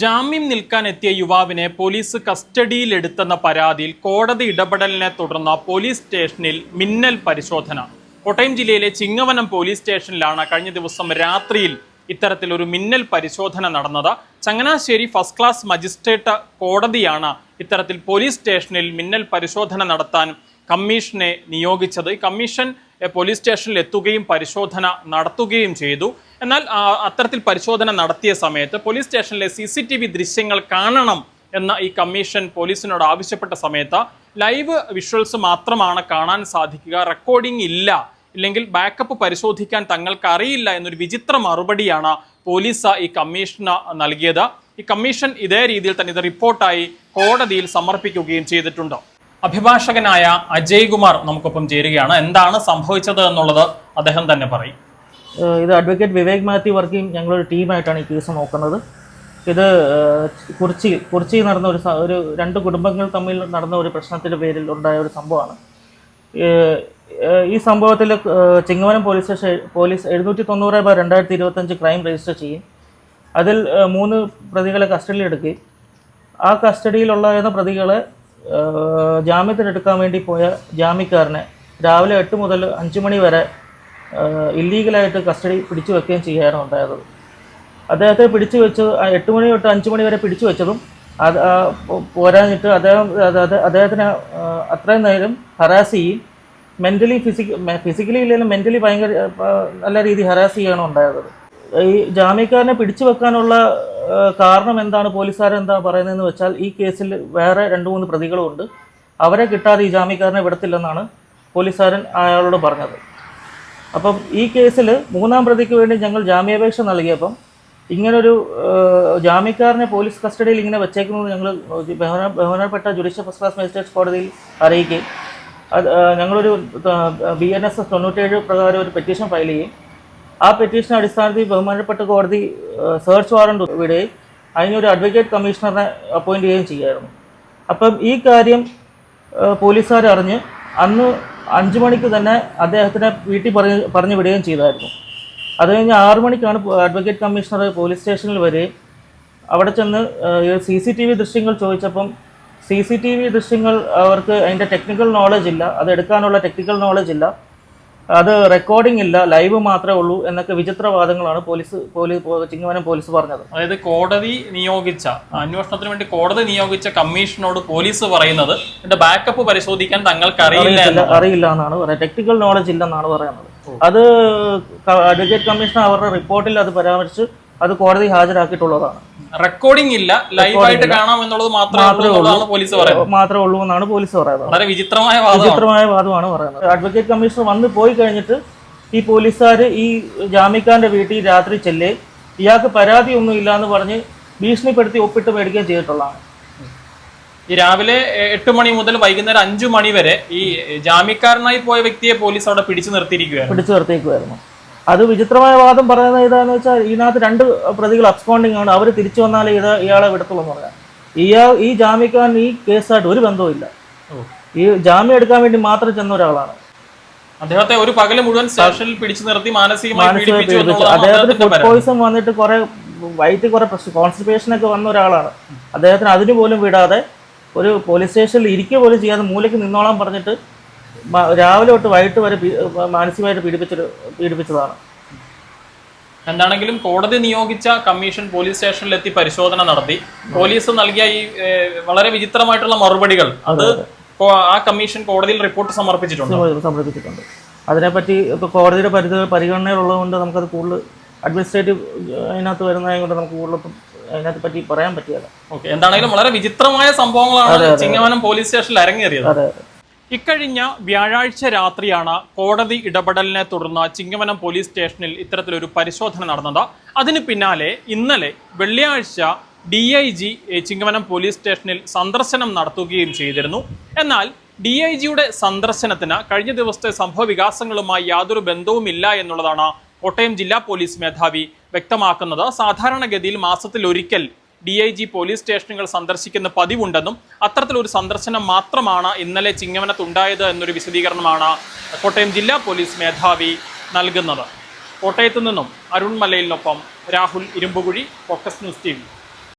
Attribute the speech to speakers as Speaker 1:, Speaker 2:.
Speaker 1: ജാമ്യം നിൽക്കാൻ എത്തിയ യുവാവിനെ പോലീസ് കസ്റ്റഡിയിലെടുത്തെന്ന പരാതിയിൽ കോടതി ഇടപെടലിനെ തുടർന്ന് പോലീസ് സ്റ്റേഷനിൽ മിന്നൽ പരിശോധന. കോട്ടയം ജില്ലയിലെ ചിങ്ങവനം പോലീസ് സ്റ്റേഷനിലാണ് കഴിഞ്ഞ ദിവസം രാത്രിയിൽ ഇത്തരത്തിലൊരു മിന്നൽ പരിശോധന നടന്നത്. ചങ്ങനാശ്ശേരി ഫസ്റ്റ് ക്ലാസ് മജിസ്ട്രേറ്റ് കോടതിയാണ് ഇത്തരത്തിൽ പോലീസ് സ്റ്റേഷനിൽ മിന്നൽ പരിശോധന നടത്താൻ കമ്മീഷനെ നിയോഗിച്ചത്. ഈ കമ്മീഷൻ പോലീസ് സ്റ്റേഷനിൽ എത്തുകയും പരിശോധന നടത്തുകയും ചെയ്തു. എന്നാൽ അത്തരത്തിൽ പരിശോധന നടത്തിയ സമയത്ത് പോലീസ് സ്റ്റേഷനിലെ സി ദൃശ്യങ്ങൾ കാണണം എന്ന ഈ കമ്മീഷൻ പോലീസിനോട് ആവശ്യപ്പെട്ട സമയത്ത് ലൈവ് വിഷ്വൽസ് മാത്രമാണ് കാണാൻ സാധിക്കുക റെക്കോർഡിംഗ് ഇല്ല ഇല്ലെങ്കിൽ ബാക്കപ്പ് പരിശോധിക്കാൻ തങ്ങൾക്ക് അറിയില്ല എന്നൊരു വിചിത്ര മറുപടിയാണ് പോലീസ് ഈ കമ്മീഷന് നൽകിയത്. ഈ കമ്മീഷൻ ഇതേ രീതിയിൽ തന്നെ ഇത് റിപ്പോർട്ടായി കോടതിയിൽ സമർപ്പിക്കുകയും ചെയ്തിട്ടുണ്ട്. അഭിഭാഷകനായ അജയ് കുമാർ നമുക്കൊപ്പം ചേരുകയാണ്. എന്താണ് സംഭവിച്ചത് എന്നുള്ളത് അദ്ദേഹം തന്നെ പറയും.
Speaker 2: ഇത് അഡ്വക്കേറ്റ് വിവേക് മാത്യു വർക്കിയും ഞങ്ങളൊരു ടീമായിട്ടാണ് ഈ കേസ് നോക്കുന്നത്. ഇത് കുറിച്ചി കുറിച്ചി നടന്ന ഒരു ഒരു രണ്ട് കുടുംബങ്ങൾ തമ്മിൽ നടന്ന ഒരു പ്രശ്നത്തിന്റെ പേരിൽ ഉണ്ടായ ഒരു സംഭവമാണ്. ഈ സംഭവത്തിൽ ചിങ്ങവനം പോലീസ് സ്റ്റേഷൻ പോലീസ് എഴുന്നൂറ്റി തൊണ്ണൂറ് ബൈ രണ്ടായിരത്തി ഇരുപത്തഞ്ച് ക്രൈം രജിസ്റ്റർ ചെയ്യും. അതിൽ മൂന്ന് പ്രതികളെ കസ്റ്റഡിയിൽ എടുക്കുകയും ആ കസ്റ്റഡിയിലുള്ള പ്രതികളെ ജാമ്യത്തിനെടുക്കാൻ വേണ്ടി പോയ ജാമ്യക്കാരനെ രാവിലെ എട്ട് മുതൽ അഞ്ച് മണി വരെ ഇല്ലീഗലായിട്ട് കസ്റ്റഡി പിടിച്ചു വെക്കുകയും ചെയ്യുകയാണ് ഉണ്ടായത്. അദ്ദേഹത്തെ പിടിച്ചു വെച്ച് എട്ട് മണി തൊട്ട് അഞ്ച് മണി വരെ പിടിച്ചു വെച്ചതും അത് പോരാഞ്ഞിട്ട് അദ്ദേഹം അദ്ദേഹത്തിന് അത്രയും നേരം ഹറാസ് ചെയ്യും മെന്റലി ഫിസിക്ക ഫിസിക്കലി ഇല്ലെങ്കിലും മെന്റലി ഭയങ്കര നല്ല രീതിയിൽ ഹറാസ് ചെയ്യുകയാണ് ഉണ്ടായത്. ഈ ജാമ്യക്കാരനെ പിടിച്ചു വെക്കാനുള്ള കാരണം എന്താണ്? പോലീസുകാരെന്താ പറയുന്നതെന്ന് വെച്ചാൽ ഈ കേസിൽ വേറെ രണ്ട് മൂന്ന് പ്രതികളുമുണ്ട് അവരെ കിട്ടാതെ ഈ ജാമ്യക്കാരനെ വിടത്തില്ലെന്നാണ് പോലീസുകാരൻ അയാളോട് പറഞ്ഞത്. അപ്പം ഈ കേസിൽ മൂന്നാം പ്രതിക്ക് വേണ്ടി ഞങ്ങൾ ജാമ്യാപേക്ഷ നൽകിയപ്പം ഇങ്ങനൊരു ജാമ്യക്കാരനെ പോലീസ് കസ്റ്റഡിയിൽ ഇങ്ങനെ വെച്ചേക്കുന്നത് ഞങ്ങൾ ബഹുമാന ബഹുമാനപ്പെട്ട ജുഡീഷ്യൽ ഫസ്റ്റ് ക്ലാസ് മജിസ്ട്രേറ്റ്സ് കോടതിയിൽ അറിയിക്കുകയും ഞങ്ങളൊരു ബി എൻ എസ് എസ് തൊണ്ണൂറ്റേഴ് പ്രകാരം ഒരു പെറ്റീഷൻ ഫയൽ ചെയ്യും ആ പെറ്റീഷൻ അടിസ്ഥാനത്തിൽ ബഹുമാനപ്പെട്ട കോടതി സെർച്ച് വാറണ്ട് വിടുകയും അതിനൊരു അഡ്വക്കേറ്റ് കമ്മീഷണറിനെ അപ്പോയിന്റ് ചെയ്യുകയും ചെയ്യായിരുന്നു അപ്പം ഈ കാര്യം പോലീസുകാർ അറിഞ്ഞ് അന്ന് അഞ്ച് മണിക്ക് തന്നെ അദ്ദേഹത്തിനെ വീട്ടിൽ പറഞ്ഞ് പറഞ്ഞു വിടുകയും ചെയ്തായിരുന്നു. അത് കഴിഞ്ഞ് ആറു മണിക്കാണ് അഡ്വക്കേറ്റ് കമ്മീഷണർ പോലീസ് സ്റ്റേഷനിൽ വരികയും അവിടെ ചെന്ന് സി സി ടി വി ദൃശ്യങ്ങൾ ചോദിച്ചപ്പം സി സി ടി വി ദൃശ്യങ്ങൾ അവർക്ക് അതിന്റെ ടെക്നിക്കൽ നോളജ് ഇല്ല അത് എടുക്കാനുള്ള ടെക്നിക്കൽ നോളജ് ഇല്ല. അത് റെക്കോർഡിംഗ് ഇല്ല ലൈവ് മാത്രമേ ഉള്ളൂ എന്നൊക്കെ വിചിത്രവാദങ്ങളാണ് പോലീസ് പോലീസ് ചിങ്ങവനം പോലീസ് പറഞ്ഞത്.
Speaker 1: അതായത് കോടതി നിയോഗിച്ച അന്വേഷണത്തിന് വേണ്ടി കോടതി നിയോഗിച്ച കമ്മീഷനോട് പോലീസ് പറയുന്നത് എന്റെ ബാക്കപ്പ് പരിശോധിക്കാൻ തങ്ങൾക്ക് അറിയില്ല
Speaker 2: അറിയില്ല എന്നാണ് പറയുന്നത്. ടെക്നിക്കൽ നോളജ് ഇല്ലെന്നാണ് പറയുന്നത്. അത് അഡ്വക്കേറ്റ് കമ്മീഷൻ അവരുടെ റിപ്പോർട്ടിൽ അത് പരാമർശിച്ച്. അത് കോടതി ഹാജരാക്കിയിട്ടുള്ളതാണ്.
Speaker 1: റെക്കോർഡിംഗ് ഇല്ല. ലൈവായിട്ട് കാണാം എന്നുള്ളത് മാത്രമേ ഉള്ളൂ പോലീസ് പറയുന്നത്.
Speaker 2: മാത്രമേ ഉള്ളൂ എന്നാണ് പോലീസ് പറയുന്നത്.
Speaker 1: വളരെ വിചിത്രമായ
Speaker 2: വിചിത്രമായ വാദമാണ് പറയുന്നത്. അഡ്വക്കേറ്റ് കമ്മീഷണർ വന്ന് പോയി കഴിഞ്ഞിട്ട് ഈ പോലീസുകാർ ഈ ജാമ്യക്കാരന്റെ വീട്ടിൽ രാത്രി ചെല്ലേ ഇയാൾക്ക് പരാതി ഒന്നും ഇല്ല എന്ന് പറഞ്ഞ് ഭീഷണിപ്പെടുത്തി ഒപ്പിട്ട് മേടിക്കുകയും ചെയ്തിട്ടുള്ളതാണ്.
Speaker 1: ഈ രാവിലെ എട്ട് മണി മുതൽ വൈകുന്നേരം അഞ്ചു മണി വരെ ഈ ജാമ്യക്കാരനായി പോയ വ്യക്തിയെ പോലീസ് അവിടെ പിടിച്ചു നിർത്തിയിരിക്കുകയാണ്.
Speaker 2: പിടിച്ചു നിർത്തിയേക്കുമായിരുന്നു അത് വിചിത്രമായ വാദം പറയുന്നത് ഏതാന്ന് വെച്ചാൽ ഇതിനകത്ത് രണ്ട് പ്രതികൾ അബ്സ്കോണ്ടിങ് ആണ്. അവർ തിരിച്ചു വന്നാലേ ഇത് ഇയാളെ വിടത്തുള്ളൂ എന്ന് പറയാം. ഇയാൾ ഈ ജാമ്യക്കാരൻ ഈ കേസായിട്ട് ഒരു ബന്ധവുമില്ല ഈ ജാമ്യം എടുക്കാൻ വേണ്ടി മാത്രം ചെന്ന ഒരാളാണ്.
Speaker 1: അദ്ദേഹത്തെ ഒരു പകൽ മുഴുവൻ സ്റ്റേഷനിൽ പിടിച്ചു നിർത്തി മാനസികമായി
Speaker 2: അദ്ദേഹത്തിന് ഫുഡ് പോയിസൺ വന്നിട്ട് കുറെ വൈറ്റ് കുറെ പ്രശ്നം കോൺസ്റ്റിപ്പേഷൻ ഒക്കെ വന്ന ഒരാളാണ്. അദ്ദേഹത്തിന് അതിന് പോലും വിടാതെ ഒരു പോലീസ് സ്റ്റേഷനിൽ ഇരിക്കുക പോലും ചെയ്യാതെ മൂലയ്ക്ക് നിന്നോളാൻ പറഞ്ഞിട്ട് രാവിലെ തൊട്ട് വൈകിട്ട് വരെ മാനസികമായിട്ട് പീഡിപ്പിച്ചൊരു പീഡിപ്പിച്ചതാണ്.
Speaker 1: എന്താണെങ്കിലും കോടതി നിയോഗിച്ച കമ്മീഷൻ പോലീസ് സ്റ്റേഷനിലെത്തി പരിശോധന നടത്തി. പോലീസ് നൽകിയ ഈ വളരെ വിചിത്രമായിട്ടുള്ള മറുപടികൾ. അത് ആ കമ്മീഷൻ കോടതിയിൽ റിപ്പോർട്ട് സമർപ്പിച്ചിട്ടുണ്ട്?
Speaker 2: സമർപ്പിച്ചിട്ടുണ്ട് അതിനെപ്പറ്റി ഇപ്പോൾ കോടതിയുടെ പരിധി പരിഗണനയിലുള്ളതുകൊണ്ട് നമുക്കത് കൂടുതൽ അഡ്മിനിസ്ട്രേറ്റീവ് അതിനകത്ത് വരുന്നതായത് കൊണ്ട് നമുക്ക് കൂടുതൽ അതിനകത്ത് പറ്റി പറയാൻ പറ്റിയല്ല.
Speaker 1: ഓക്കെ. എന്താണെങ്കിലും വളരെ വിചിത്രമായ സംഭവങ്ങളാണ് ചിങ്ങവനം പോലീസ് സ്റ്റേഷനിൽ അരങ്ങേറിയത്.
Speaker 2: അതെ.
Speaker 1: ഇക്കഴിഞ്ഞ വ്യാഴാഴ്ച രാത്രിയാണ് കോടതി ഇടപെടലിനെ തുടർന്ന് ചിങ്ങവനം പോലീസ് സ്റ്റേഷനിൽ ഇത്തരത്തിലൊരു പരിശോധന നടന്നത്. അതിന് പിന്നാലെ ഇന്നലെ വെള്ളിയാഴ്ച D I G Chingavanam police സ്റ്റേഷനിൽ സന്ദർശനം നടത്തുകയും ചെയ്തിരുന്നു. എന്നാൽ ഡി ഐ ജിയുടെ സന്ദർശനത്തിന് കഴിഞ്ഞ ദിവസത്തെ സംഭവ വികാസങ്ങളുമായി യാതൊരു ബന്ധവുമില്ല എന്നുള്ളതാണ് കോട്ടയം ജില്ലാ പോലീസ് മേധാവി വ്യക്തമാക്കുന്നത്. സാധാരണഗതിയിൽ മാസത്തിൽ ഒരിക്കൽ ഡി ഐ ജി പോലീസ് സ്റ്റേഷനുകൾ സന്ദർശിക്കുന്ന പതിവുണ്ടെന്നും അത്തരത്തിലൊരു സന്ദർശനം മാത്രമാണ് ഇന്നലെ ചിങ്ങവനത്തുണ്ടായത് എന്നൊരു വിശദീകരണമാണ് കോട്ടയം ജില്ലാ പോലീസ് മേധാവി നൽകുന്നത്. കോട്ടയത്തു നിന്നും Arun മലയിലിനൊപ്പം Rahul Irumbukuzhi focus news T